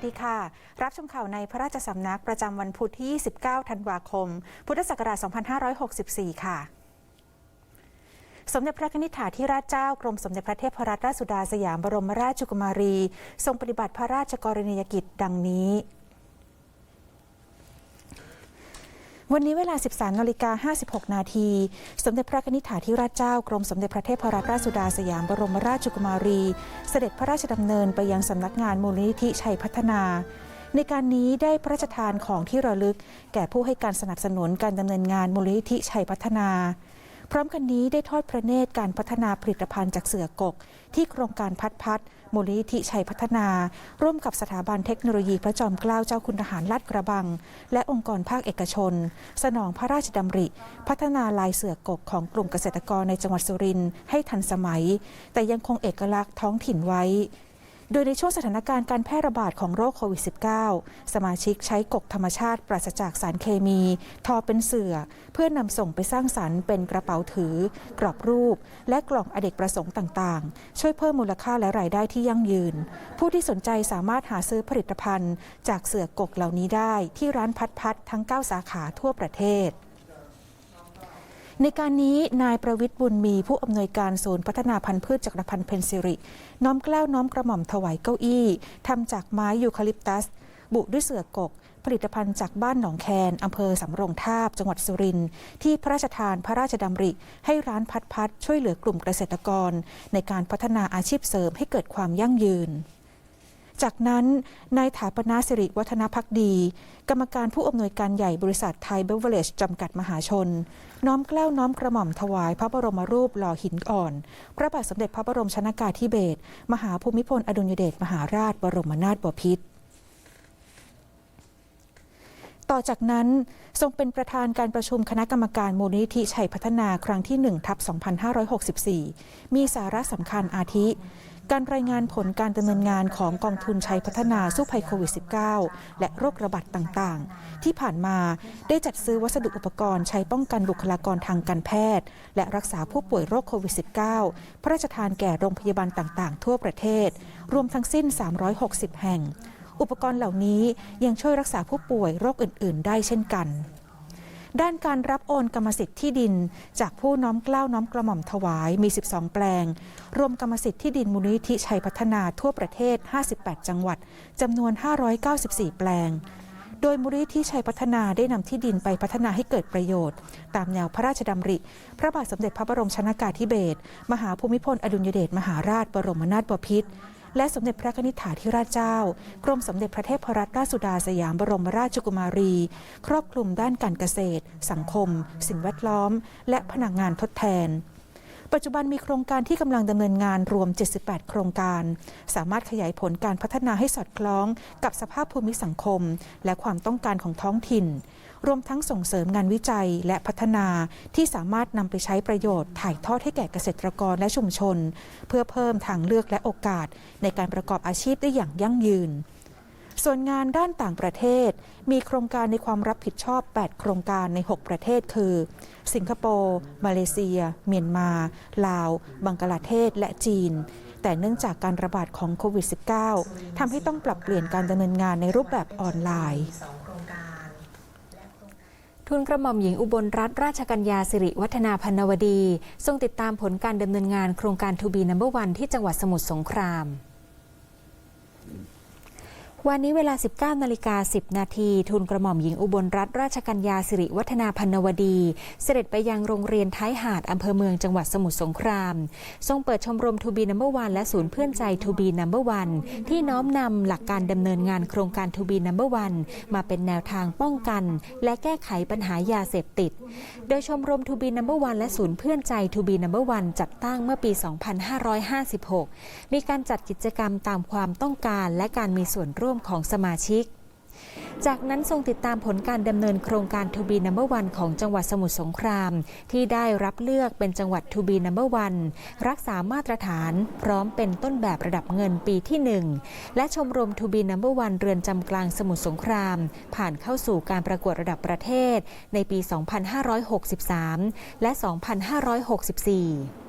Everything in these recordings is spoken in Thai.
วัสดีค่ะ รับชมข่าวในพระราชสำนักประจำวันพุธที่ 29 ธันวาคม พุทธศักราช 2564 ค่ะสมเด็จพระนิธิถาธิราชเจ้ากรมสมเด็จพระเทพรัตนราชสุดาสยามบรมราชกุมารี ทรงปฏิบัติพระราชกรณียกิจดังนี้ วันนี้เวลา 13นาฬิกา56 นาที สมเด็จพระนิธิถาธิราชเจ้ากรมสมเด็จพระเทพรัตนราชสุดาสยามบรมราชกุมารี เสด็จพระราชดำเนินไปยังสำนักงานมูลนิธิชัยพัฒนา ในการนี้ได้พระราชทานของที่ระลึก แก่ผู้ให้การสนับสนุนการดำเนินงานมูลนิธิชัยพัฒนา พร้อมกันนี้ได้ทอดพระเนตรการพัฒนาผลิตภัณฑ์จากเสือกก ที่โครงการพัดพัดมูลนิธิชัยพัฒนา ร่วมกับสถาบันเทคโนโลยีพระจอมเกล้าเจ้าคุณทหารลาดกระบัง และองค์กรภาคเอกชน สนองพระราชดำริ พัฒนาลายเสือกกของกลุ่มเกษตรกรในจังหวัดสุรินทร์ให้ทันสมัย แต่ยังคงเอกลักษณ์ท้องถิ่นไว้ โดยในช่วงสถานการณ์การแพร่ระบาดของโรคโควิด -19 สมาชิกใช้กกธรรมชาติปราศจากสารเคมี ทอเป็นเสื่อเพื่อนำส่งไปสร้างสรรค์เป็นกระเป๋าถือ กรอบรูป และกล่องอเนกประสงค์ต่างๆ ช่วยเพิ่มมูลค่าและรายได้ที่ยั่งยืน ผู้ที่สนใจสามารถหาซื้อผลิตภัณฑ์ จากเสือกกเหล่านี้ได้ที่ร้านพัดพัดทั้ง 9 สาขาทั่วประเทศ ในการนี้นายประวิทย์บุญมีผู้อำนวยการศูนย์พัฒนาพันธุ์พืชจักรพันธ์เพนซิริ น้อมเกล้าวน้อมกระหม่อมถวายเก้าอี้ทำจากไม้ยูคาลิปตัส บุด้วยเสือกก ผลิตภัณฑ์จากบ้านหนองแคนอำเภอสำโรงทาบ จังหวัดสุรินทร์ที่พระราชทานพระราชดำริ ให้ร้านพัดพัดช่วยเหลือกลุ่มเกษตรกร ในการพัฒนาอาชีพเสริมให้เกิดความยั่งยืน จากนั้นนายถาปนาสิริวัฒนพักดี กรรมการผู้อำนวยการใหญ่บริษัทไทยเบเวอร์เลจจำกัดมหาชน น้อมเกล้าวน้อมกระหม่อมถวายพระบรมรูปหล่อหินอ่อน พระบาทสมเด็จพระบรมชนากาธิเบศรมหาภูมิพลอดุลยเดชมหาราชบรมนาถบพิตรต่อจากนั้นทรงเป็นประธานการประชุมคณะกรรมการมูลนิธิชัยพัฒนาครั้งที่1ทับ2564 มีสาระสำคัญอาทิ การรายงานผลการดำเนินงานของกองทุนชัยพัฒนาสู้ภัยโควิด -19 และโรคระบาดต่างๆ ที่ผ่านมาได้จัดซื้อวัสดุอุปกรณ์ใช้ป้องกันบุคลากรทางการแพทย์ และรักษาผู้ป่วยโรคโควิด -19 พระราชทานแก่โรงพยาบาลต่างๆ ทั่วประเทศ รวมทั้งสิ้น 360 แห่ง อุปกรณ์เหล่านี้ยังช่วยรักษาผู้ป่วยโรคอื่น ๆ ได้เช่นกัน ด้านการรับโอนกรรมสิทธิ์ที่ดิน จากผู้น้อมเกล้าน้อมกระหม่อมถวายมี 12 แปลง รวมกรรมสิทธิ์ที่ดินมูลนิธิชัยพัฒนาทั่วประเทศ 58 จังหวัดจำนวน 594 แปลงโดยมูลนิธิชัยพัฒนาได้นำที่ดินไปพัฒนาให้เกิดประโยชน์ ตามแนวพระราชดำริ พระบาทสมเด็จพระบรมชนากาธิเบศรมหาภูมิพลอดุลยเดชมหาราชบรมนาถบพิตร และสมเด็จพระนิธิถาธิราชเจ้า กรมสมเด็จพระเทพรัตนราชสุดาสยามบรมราชกุมารี ครอบคลุมด้านการเกษตร สังคม สิ่งแวดล้อม และพลังงานทดแทน ปัจจุบันมีโครงการที่กำลังดำเนินงานรวม 78 โครงการ สามารถขยายผลการพัฒนาให้สอดคล้อง กับสภาพภูมิสังคม และความต้องการของท้องถิ่น รวมทั้งส่งเสริมงานวิจัยและพัฒนาที่สามารถนำไปใช้ประโยชน์ถ่ายทอดให้แก่เกษตรกรและชุมชน เพื่อเพิ่มทางเลือกและโอกาส ในการประกอบอาชีพได้อย่างยั่งยืน ส่วนงานด้านต่างประเทศ มีโครงการในความรับผิดชอบ 8 โครงการใน 6 ประเทศคือ สิงคโปร์มาเลเซีย เมียนมา ลาว บังกลาเทศ และจีน แต่เนื่องจากการระบาดของโควิด -19 ทำให้ต้องปรับเปลี่ยนการดำเนินงานในรูปแบบออนไลน์ทุนกระหม่อมหญิงอุบลรัตนราชกัญญาสิริวัฒนาพันวดี ทรงติดตามผลการดำเนินงานโครงการทูบีนัมเบอร์วันที่จังหวัดสมุทรสงคราม วันนี้เวลา 19 นาฬิกา 10 นาที ทุนกระหม่อมหญิงอุบลรัตนราชกัญญาสิริวัฒนาพันวดี เสด็จไปยังโรงเรียนท้ายหาดอำเภอเมืองจังหวัดสมุทรสงคราม ทรงเปิดชมรมทูบีนัมเบอร์วันและศูนย์เพื่อนใจทูบีนัมเบอร์วันที่น้อมนำหลักการดำเนินงานโครงการทูบีนัมเบอร์วันมาเป็นแนวทางป้องกัน และแก้ไขปัญหายาเสพติด โดยชมรมทูบีนัมเบอร์วันและศูนย์เพื่อนใจทูบีนัมเบอร์วันจัดตั้งเมื่อปี 2556 มีการจัดกิจกรรมตามความต้องการและการมีส่วนร่วมร่วมของสมาชิก จากนั้นทรงติดตามผลการดำเนินโครงการทูบีนัมเบอร์วันของจังหวัดสมุทรสงคราม ที่ได้รับเลือกเป็นจังหวัดทูบีนัมเบอร์วันรักษามาตรฐานพร้อมเป็นต้นแบบระดับเงินปีที่ 1 และชมรมทูบีนัมเบอร์วันเรือนจำกลางสมุทรสงคราม ผ่านเข้าสู่การประกวดระดับประเทศในปี 2563 และ 2564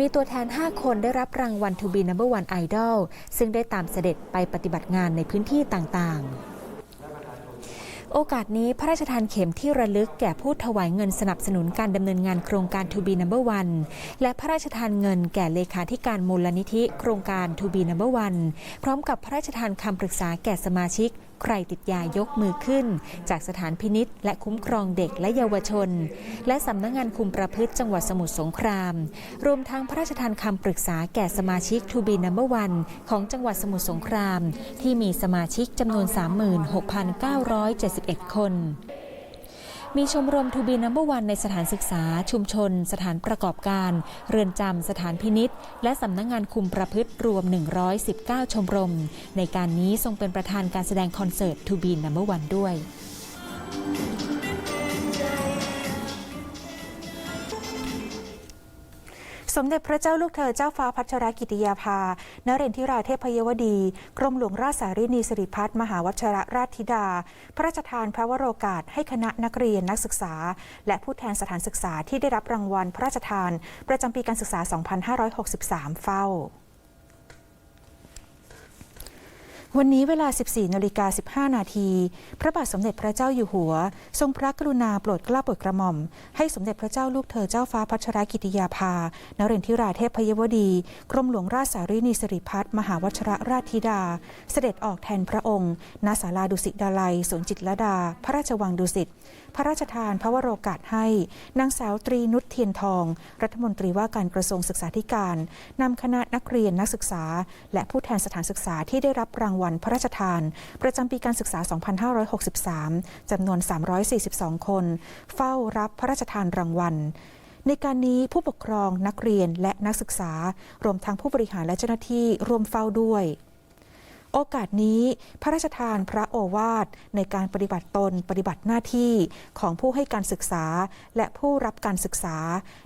มีตัวแทน 5 คนได้รับรางวัล To be Number One Idol ซึ่งได้ตามเสด็จไปปฏิบัติงานในพื้นที่ต่างๆโอกาสนี้พระราชทานเข็มที่ระลึกแก่ผู้ถวายเงินสนับสนุนการดำเนินงานโครงการ To be Number One และพระราชทานเงินแก่เลขาธิการมูลนิธิ โครงการ To be Number One พร้อมกับพระราชทานคำปรึกษาแก่สมาชิก ใครติดยายกมือขึ้น จากสถานพินิษและคุ้มครองเด็กและเยาวชน และสำนักงงานคุมประพฤติจังหวัดสมุทรสงคราม รวมทั้งพระราชทานคำปรึกษาแก่สมาชิกทูบีนัมเบอร์วันของจังหวัดสมุทรสงคราม ที่มีสมาชิกจำนวน 36,971 คน มีชมรมทูบีนัมเบอร์วันในสถานศึกษา ชุมชน สถานประกอบการ เรือนจำสถานพินิษและสำนักงงานคุมประพฤติรวม 119 ชมรม ในการนี้ทรงเป็นประธานการแสดงคอนเสิร์ตทูบีนัมเบอร์วันด้วย สมเด็จพระเจ้าลูกเธอเจ้าฟ้าพัชรกิติยาภา นเรนทิราเทพยวดี กรมหลวงราชสารีนีสิริพัฒน์มหาวัชรราชธิดา พระราชทานพระวโรกาสให้คณะนักเรียนนักศึกษา และผู้แทนสถานศึกษาที่ได้รับรางวัลพระราชทาน ประจำปีการศึกษา 2563 เฝ้า วันนี้เวลา 14นาฬิกา15 นาที พระบาทสมเด็จพระเจ้าอยู่หัว ทรงพระกรุณาโปรดเกล้าโปรดกระหม่อม ให้สมเด็จพระเจ้าลูกเธอเจ้าฟ้าพัชรกิติยาภา นเรนทิราเทพยวดี กรมหลวงราชสารีนีสิริพัฒน์มหาวัชรราชธิดา เสด็จออกแทนพระองค์ณศาลาดุสิตดาลัยสวนจิตรดา พระราชวังดุสิต พระราชทานพระวโรกาสให้ นางสาวตรีนุชเทียนทอง รัฐมนตรีว่าการกระทรวงศึกษาธิการนำคณะนักเรียนนักศึกษา และผู้แทนสถานศึกษาที่ได้รับรางวัลวันพระราชทาน ประจำปีการศึกษา 2563 จำนวน 342 คน เฝ้ารับพระราชทานรางวัลในการนี้ผู้ปกครองนักเรียนและนักศึกษา รวมทั้งผู้บริหารและเจ้าหน้าที่ร่วมเฝ้าด้วย โอกาสนี้ พระราชทานพระโอวาทในการปฏิบัติตนปฏิบัติหน้าที่ของผู้ให้การศึกษาและผู้รับการศึกษา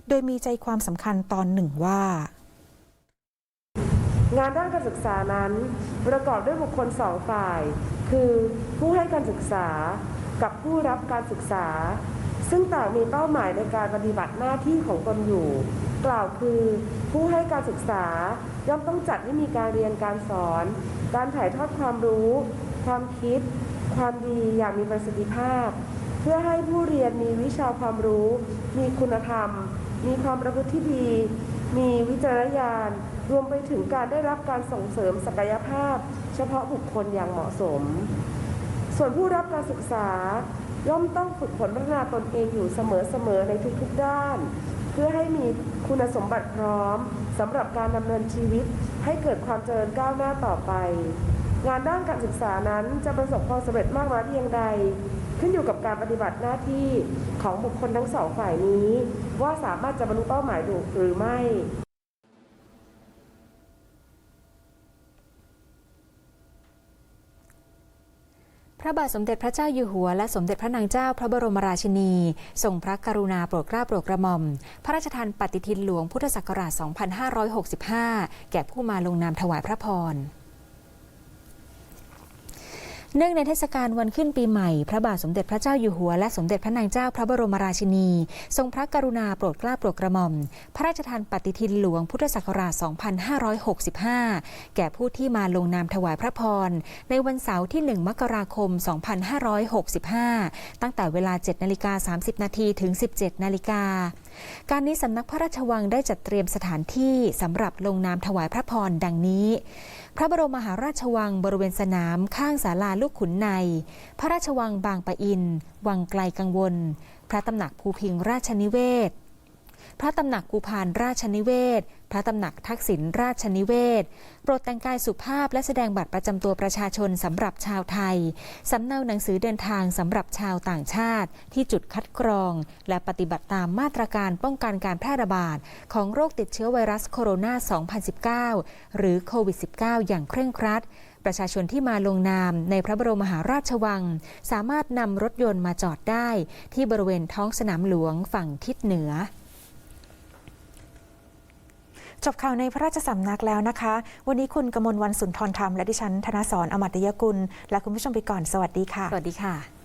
โดยมีใจความสำคัญตอนหนึ่งว่า งานด้านการศึกษานั้น ประกอบด้วยบุคคลสองฝ่าย คือผู้ให้การศึกษากับผู้รับการศึกษา ซึ่งต่างมีเป้าหมายในการปฏิบัติหน้าที่ของตนอยู่ กล่าวคือ ผู้ให้การศึกษาย่อมต้องจัดให้มีการเรียนการสอน การถ่ายทอดความรู้ ความคิด ความดีอย่างมีประสิทธิภาพ เพื่อให้ผู้เรียนมีวิชาความรู้ มีคุณธรรม มีความประพฤติที่ดี มีวิจารณญาณรวมไปถึงการได้รับการส่งเสริมศักยภาพ เฉพาะบุคคลอย่างเหมาะสม ส่วนผู้รับการศึกษาย่อมต้องฝึกฝนพัฒนาตนเองอยู่เสมอๆในทุกๆด้าน เพื่อให้มีคุณสมบัติพร้อมสำหรับการดำเนินชีวิตให้เกิดความเจริญก้าวหน้าต่อไป งานด้านการศึกษานั้นจะประสบความสำเร็จมากน้อยเพียงใด ขึ้นอยู่กับการปฏิบัติหน้าที่ของบุคคลทั้งสองฝ่ายนี้ ว่าสามารถจะบรรลุเป้าหมายดูหรือไม่พระบาทสมเด็จพระเจ้าอยู่หัวและสมเด็จพระนางเจ้าพระบรมราชินีทรงพระกรุณาโปรดเกล้าโปรดกระหม่อม พระราชทานปฏิทินหลวงพุทธศักราช 2565 แก่ผู้มาลงนามถวายพระพร เนื่องในเทศกาลวันขึ้นปีใหม่ พระบาทสมเด็จพระเจ้าอยู่หัว และสมเด็จพระนางเจ้าพระบรมราชินี ทรงพระกรุณาโปรดเกล้าโปรดกระหม่อม พระราชทานปฏิทินหลวงพุทธศักราช 2565 แก่ผู้ที่มาลงนามถวายพระพร ในวันเสาร์ที่ 1 มกราคม 2565 ตั้งแต่เวลา 7นาฬิกา30 นาทีถึง 17นาฬิกา การนี้สำนักพระราชวังได้จัดเตรียมสถานที่สำหรับลงนามถวายพระพรดังนี้ พระบรมมหาราชวังบริเวณสนามข้างศาลาลูกขุนใน พระราชวังบางปะอิน วังไกลกังวล พระตำหนักภูพิงราชนิเวศ พระตำหนักกูพานราชนิเวศ พระตำหนักทักษิณราชนิเวศ โปรดแต่งกายสุภาพและแสดงบัตรประจำตัวประชาชนสำหรับชาวไทย สำเนาหนังสือเดินทางสำหรับชาวต่างชาติ ที่จุดคัดกรอง และปฏิบัติตามมาตรการป้องกันการแพร่ระบาด ของโรคติดเชื้อไวรัสโคโรนา 2019 หรือโควิด -19 อย่างเคร่งครัดประชาชนที่มาลงนามในพระบรมมหาราชวัง สามารถนำรถยนต์มาจอดได้ ที่บริเวณท้องสนามหลวงฝั่งทิศเหนือ จบข่าวในพระราชสำนักแล้วนะคะ วันนี้คุณกมลวันสุนทรธรรมและดิฉันธนสรอมตยกุลและคุณผู้ชมไปก่อนสวัสดีค่ะ สวัสดีค่ะ